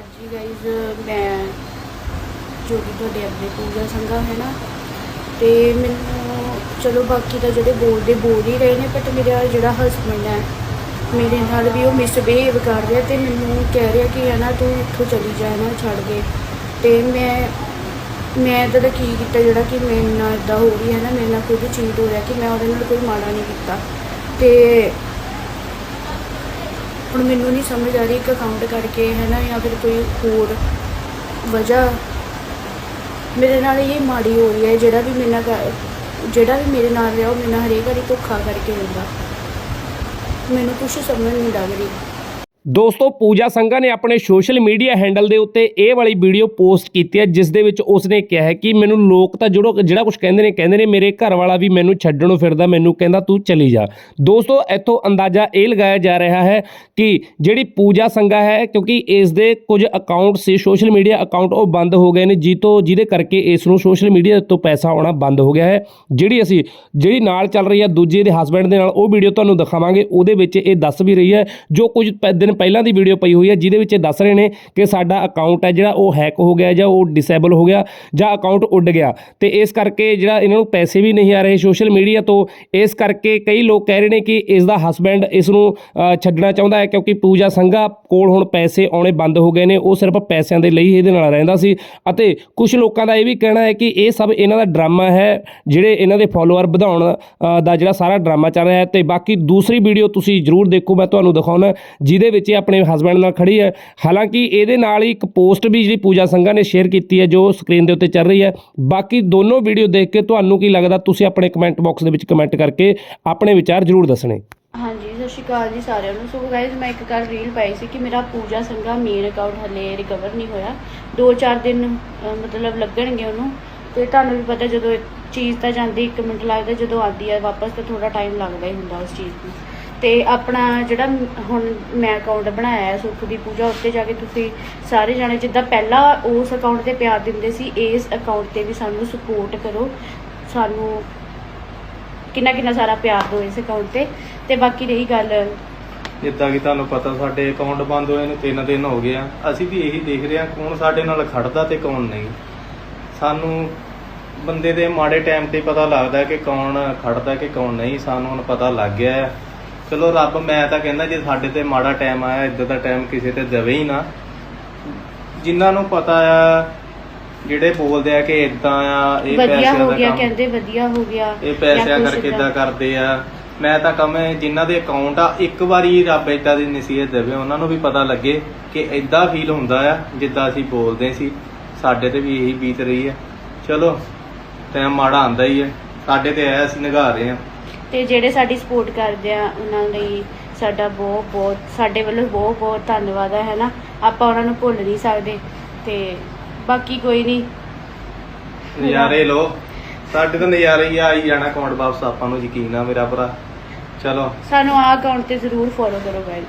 ਹਾਂਜੀ ਗਾਇਜ਼ ਮੈਂ ਜੋ ਕਿ ਤੁਹਾਡੇ ਆਪਣੇ ਪੂਜਾ ਸੰਘਾ ਹੈ ਨਾ, ਤੇ ਮੈਨੂੰ ਚਲੋ ਬਾਕੀ ਤਾਂ ਜਿਹੜੇ ਬੋਲਦੇ ਬੋਲ ਹੀ ਰਹੇ ਨੇ ਬਟ ਮੇਰਾ ਜਿਹੜਾ ਹਸਬੰਡ ਹੈ, ਮੇਰੇ ਨਾਲ ਵੀ ਉਹ ਮਿਸਬਿਹੇਵ ਕਰ ਰਿਹਾ ਤੇ ਮੈਨੂੰ ਕਹਿ ਰਿਹਾ ਕਿ ਹੈ ਨਾ ਤੂੰ ਇੱਥੋਂ ਚਲੀ ਜਾ ਨਾ ਛੱਡ ਕੇ। ਤੇ ਮੈਂ ਮੈਂ ਤਾਂ ਕੀ ਕੀਤਾ ਜਿਹੜਾ ਕਿ ਮੇਰੇ ਨਾਲ ਇਦਾਂ ਹੋ ਰਹੀ ਹੈ ਨਾ, ਮੇਰੇ ਨਾਲ ਖੁਦ ਚੀਜ਼ ਹੋ ਰਿਹਾ ਕਿ ਮੈਂ ਉਹਦੇ ਨਾਲ ਕੋਈ ਮਾੜਾ ਨਹੀਂ ਕੀਤਾ। ਤੇ ਹੁਣ ਮੈਨੂੰ ਨਹੀਂ ਸਮਝ ਆ ਰਹੀ ਇੱਕ ਅਕਾਊਂਟ ਕਰਕੇ, ਹੈ ਨਾ, ਜਾਂ ਫਿਰ ਕੋਈ ਹੋਰ ਵਜ੍ਹਾ। ਮੇਰੇ ਨਾਲ ਇਹ ਮਾੜੀ ਹੋ ਰਹੀ ਹੈ, ਜਿਹੜਾ ਵੀ ਮੇਰੇ ਨਾਲ ਜਿਹੜਾ ਵੀ ਮੇਰੇ ਨਾਲ ਰਿਹਾ, ਉਹ ਮੇਰੇ ਨਾਲ ਹਰੇਕ ਵਾਰੀ ਧੋਖਾ ਕਰਕੇ ਹੁੰਦਾ ਮੈਨੂੰ ਕੁਝ ਸਮਝ ਨਹੀਂ ਲੱਗ ਰਹੀ। ਦੋਸਤੋ, ਪੂਜਾ ਸੰਘਾ ਨੇ ਆਪਣੇ ਸੋਸ਼ਲ ਮੀਡੀਆ ਹੈਂਡਲ ਦੇ ਉੱਤੇ ਇਹ ਵਾਲੀ ਵੀਡੀਓ ਪੋਸਟ ਕੀਤੀ ਹੈ, ਜਿਸ ਦੇ ਵਿੱਚ ਉਸਨੇ ਕਿਹਾ ਹੈ ਕਿ ਮੈਨੂੰ ਲੋਕ ਤਾਂ ਜਿਹੜੋ ਜਿਹੜਾ ਕੁਝ ਕਹਿੰਦੇ ਨੇ ਕਹਿੰਦੇ ਨੇ, ਮੇਰੇ ਘਰ ਵਾਲਾ ਵੀ ਮੈਨੂੰ ਛੱਡਣੋਂ ਫਿਰਦਾ, ਮੈਨੂੰ ਕਹਿੰਦਾ ਤੂੰ ਚਲੀ ਜਾ। ਦੋਸਤੋ, ਇੱਥੋਂ ਅੰਦਾਜ਼ਾ ਇਹ ਲਗਾਇਆ ਜਾ ਰਿਹਾ ਹੈ ਕਿ ਜਿਹੜੀ ਪੂਜਾ ਸੰਘਾ ਹੈ, ਕਿਉਂਕਿ ਇਸ ਦੇ ਕੁਝ ਅਕਾਊਂਟ ਸੀ, ਸੋਸ਼ਲ ਮੀਡੀਆ ਅਕਾਊਂਟ ਉਹ ਬੰਦ ਹੋ ਗਏ ਨੇ ਜੀ ਜਿਹਦੇ ਕਰਕੇ ਇਸ ਨੂੰ ਸੋਸ਼ਲ ਮੀਡੀਆ ਤੋਂ ਪੈਸਾ ਆਉਣਾ ਬੰਦ ਹੋ ਗਿਆ ਹੈ। ਜਿਹੜੀ ਅਸੀਂ, ਜਿਹੜੀ ਨਾਲ ਚੱਲ ਰਹੀ ਹੈ, ਦੂਜੇ ਦੇ ਹਸਬੰਡ ਦੇ ਨਾਲ, ਉਹ ਵੀਡੀਓ ਤੁਹਾਨੂੰ ਦਿਖਾਵਾਂਗੇ, ਉਹਦੇ ਵਿੱਚ ਇਹ ਦੱਸ ਵੀ ਰਹੀ ਹੈ, ਜੋ ਕੁਝ ਪ- ਦਿਨ ਪਹਿਲਾਂ ਦੀ ਵੀਡੀਓ ਪਈ ਹੋਈ ਹੈ, ਜਿਹਦੇ ਵਿੱਚ ਇਹ ਦੱਸ ਰਹੇ ਨੇ ਕਿ ਸਾਡਾ ਅਕਾਊਂਟ ਹੈ ਜਿਹੜਾ ਉਹ ਹੈਕ ਹੋ ਗਿਆ ਜਾਂ ਉਹ ਡਿਸੇਬਲ ਹੋ ਗਿਆ ਜਾਂ ਅਕਾਊਂਟ ਉੱਡ ਗਿਆ। ਤੇ ਇਸ ਕਰਕੇ ਜਿਹੜਾ ਇਹਨਾਂ ਨੂੰ ਪੈਸੇ ਵੀ ਨਹੀਂ ਆ ਰਹੇ ਸੋਸ਼ਲ ਮੀਡੀਆ ਤੋਂ, ਇਸ ਕਰਕੇ ਕਈ ਲੋਕ ਕਹਿ ਰਹੇ ਨੇ ਕਿ ਇਸ ਦਾ ਹਸਬੰਡ ਇਸ ਨੂੰ ਛੱਡਣਾ ਚਾਹੁੰਦਾ ਹੈ ਕਿਉਂਕਿ ਪੂਜਾ ਸੰਘਾ ਕੋਲ ਹੁਣ ਪੈਸੇ ਆਉਣੇ ਬੰਦ ਹੋ ਗਏ ਨੇ, ਉਹ ਸਿਰਫ ਪੈਸਿਆਂ ਦੇ ਲਈ ਇਹਦੇ ਨਾਲ ਰਹਿੰਦਾ ਸੀ। ਅਤੇ ਕੁਝ ਲੋਕਾਂ ਦਾ ਇਹ ਵੀ ਕਹਿਣਾ ਹੈ ਕਿ ਇਹ ਸਭ ਇਹਨਾਂ ਦਾ ਡਰਾਮਾ ਹੈ, ਜਿਹੜੇ ਇਹਨਾਂ ਦੇ ਫਾਲੋਅਰ ਵਧਾਉਣ ਦਾ ਜਿਹੜਾ ਸਾਰਾ ਡਰਾਮਾ ਚੱਲ ਰਿਹਾ ਹੈ। ਤੇ ਬਾਕੀ ਦੂਸਰੀ ਵੀਡੀਓ ਤੁਸੀਂ ਜਰੂਰ ਦੇਖੋ, ਮੈਂ ਤੁਹਾਨੂੰ ਦਿਖਾਉਣਾ, ਜਿਹਦੇ ਵਿੱਚ ਇਹ ਆਪਣੇ ਹਸਬੰਡ ਨਾਲ ਖੜੀ ਹੈ। ਹਾਲਾਂਕਿ ਇਹਦੇ ਨਾਲ ਹੀ ਇੱਕ ਪੋਸਟ ਵੀ ਜਿਹੜੀ ਪੂਜਾ ਸੰਘਾ ਨੇ ਸ਼ੇਅਰ ਕੀਤੀ ਹੈ, ਜੋ ਸਕਰੀਨ ਦੇ ਉੱਤੇ ਚੱਲ ਰਹੀ ਹੈ। ਬਾਕੀ ਦੋਨੋਂ ਵੀਡੀਓ ਦੇਖ ਕੇ ਤੁਹਾਨੂੰ ਕੀ ਲੱਗਦਾ? ਤੁਸੀਂ ਆਪਣੇ ਕਮੈਂਟ ਬਾਕਸ ਦੇ ਵਿੱਚ ਕਮੈਂਟ ਕਰਕੇ ਆਪਣੇ ਵਿਚਾਰ ਜਰੂਰ ਦੱਸਣੇ। ਹਾਂਜੀ, ਸਤਿ ਸ਼੍ਰੀ ਅਕਾਲ ਜੀ ਸਾਰਿਆਂ ਨੂੰ। ਸੋ ਗਾਇਜ਼ ਮੈਂ ਇੱਕ ਕੱਲ ਰੀਲ ਪਾਈ ਸੀ ਕਿ ਮੇਰਾ ਪੂਜਾ ਸੰਘਾ ਮੇਨ ਅਕਾਊਂਟ ਹਲੇ ਰਿਕਵਰ ਨਹੀਂ ਹੋਇਆ। 2-4 ਦਿਨ ਮਤਲਬ ਲੱਗਣਗੇ ਉਹਨੂੰ। ਤੇ ਤੁਹਾਨੂੰ ਵੀ ਪਤਾ ਜਦੋਂ ਚੀਜ਼ ਤਾਂ ਜਾਂਦੀ 1 ਮਿੰਟ ਲੱਗਦਾ ਜਦੋਂ ਆਉਂਦੀ ਹੈ ਵਾਪਸ ਤਾਂ ਥੋੜਾ ਟਾਈਮ ਲੱਗਦਾ ਹੀ ਹੁੰਦਾ ਉਸ ਚੀਜ਼ ਨੂੰ। ਤੇ ਆਪਣਾ ਜਿਹੜਾ ਹੁਣ ਮੈਂ ਅਕਾਊਂਟ ਬਣਾਇਆ ਹੈ, ਸੁੱਖ ਦੀ ਪੂਜਾ ਉੱਤੇ ਜਾ ਕੇ ਤੁਸੀਂ ਸਾਰੇ ਜਾਣੇ ਜਿੱਦਾਂ ਪਹਿਲਾਂ ਉਸ ਅਕਾਊਂਟ ਤੇ ਪਿਆਰ ਦਿੰਦੇ ਸੀ, ਇਸ ਅਕਾਊਂਟ ਤੇ ਵੀ ਸਾਨੂੰ ਸਪੋਰਟ ਕਰੋ। ਸਾਨੂੰ ਕਿੰਨਾ ਕਿੰਨਾ ਸਾਰਾ ਪਿਆਰ ਦਿਓ ਇਸ ਅਕਾਊਂਟ ਤੇ। ਤੇ ਬਾਕੀ ਰਹੀ ਗੱਲ। ਜਿੱਦਾਂ ਕਿ ਤੁਹਾਨੂੰ ਪਤਾ, ਸਾਡੇ ਅਕਾਊਂਟ ਬੰਦ ਹੋਏ ਨੂੰ ਤਿੰਨ ਦਿਨ ਹੋ ਗਏ ਆ। ਅਸੀਂ ਵੀ ਇਹੀ ਦੇਖ ਰਹੇ ਹਾਂ ਕੌਣ ਸਾਡੇ ਨਾਲ ਖੜਦਾ ਤੇ ਕੌਣ ਨਹੀਂ। ਸਾਨੂੰ ਬੰਦੇ ਦੇ ਮਾੜੇ ਟਾਈਮ ਤੇ ਪਤਾ ਲੱਗਦਾ ਕਿ ਕੌਣ ਖੜਦਾ ਕਿ ਕੌਣ ਨਹੀਂ ਸਾਨੂੰ ਹੁਣ ਪਤਾ ਲੱਗ ਗਿਆ ਹੈ। ਚਲੋ ਰੱਬ ਮੈਂ ਤਾਂ ਕਹਿੰਦਾ ਜੇ ਸਾਡੇ ਤੇ ਮਾੜਾ ਟਾਈਮ ਆਇਆ ਇਦਾਂ ਦਾ ਟਾਈਮ ਕਿਸੇ ਤੇ ਦੇਵੇ ਹੀ ਨਾ। ਜਿਨ੍ਹਾਂ ਨੂੰ ਪਤਾ ਆ ਜਿਹੜੇ ਬੋਲਦੇ ਆ ਕਿ ਇਦਾਂ ਆ ਇਹ ਵਧੀਆ ਪੈਸਿਆਂ ਹੋ ਦਾ ਗਿਆ ਕੰਮ ਕਹਿੰਦੇ ਵਧੀਆ ਹੋ ਗਿਆ ਇਹ ਪੈਸਿਆਂ ਜਾਂ ਕੁਛ ਕਰਕੇ ਏਦਾਂ। ਇਦਾਂ ਕਰਦੇ ਆ। ਮੈਂ ਤਾਂ ਕਹਾਂ ਜਿਨ੍ਹਾਂ ਦੇ ਅਕਾਊਂਟ ਆ ਇੱਕ ਵਾਰੀ ਰੱਬ ਇਦਾਂ ਦੀ ਨਸੀਹਤ ਦੇਵੇ ਉਹਨਾਂ ਨੂੰ ਵੀ ਪਤਾ ਲੱਗੇ ਕਿ ਇਦਾਂ ਫੀਲ ਹੁੰਦਾ ਆ ਜਿੱਦਾਂ ਅਸੀਂ ਬੋਲਦੇ ਸੀ। ਸਾਡੇ ਤੇ ਵੀ ਇਹੀ ਬੀਤ ਰਹੀ ਹੈ ਚਲੋ। ਟਾਈਮ ਮਾੜਾ ਆਂਦਾ ਹੀ ਹੈ। ਸਾਡੇ ਤੇ ਆਇਆ ਅਸੀਂ ਨਿਗਾਹ ਰਹੇ ਆ ਤੇ ਜਿਹੜੇ ਸਾਡੀ ਸਪੋਰਟ ਕਰਦੇ ਆ ਉਹਨਾਂ ਲਈ ਸਾਡਾ ਬਹੁਤ ਬਹੁਤ ਸਾਡੇ ਵੱਲੋਂ ਬਹੁਤ ਬਹੁਤ ਧੰਨਵਾਦ ਹੈ ਹੈਨਾ? ਆਪਾਂ ਉਹਨਾਂ ਨੂੰ ਭੁੱਲ ਨਹੀਂ ਸਕਦੇ। ਤੇ ਬਾਕੀ ਕੋਈ ਨਹੀਂ। ਨਜ਼ਾਰੇ ਲੋ ਸਾਡੇ ਤਾਂ ਨਜ਼ਾਰੇ ਹੀ ਆ ਹੀ ਜਾਣਾ ਅਕਾਊਂਟ ਵਾਪਸ ਆਪਾਂ ਨੂੰ ਯਕੀਨ ਆ ਮੇਰਾ ਭਰਾ। ਚਲੋ। ਸਾਨੂੰ ਆਹ ਅਕਾਊਂਟ ਤੇ ਜ਼ਰੂਰ ਫੋਲੋ ਕਰੋ ਗਾਇਜ਼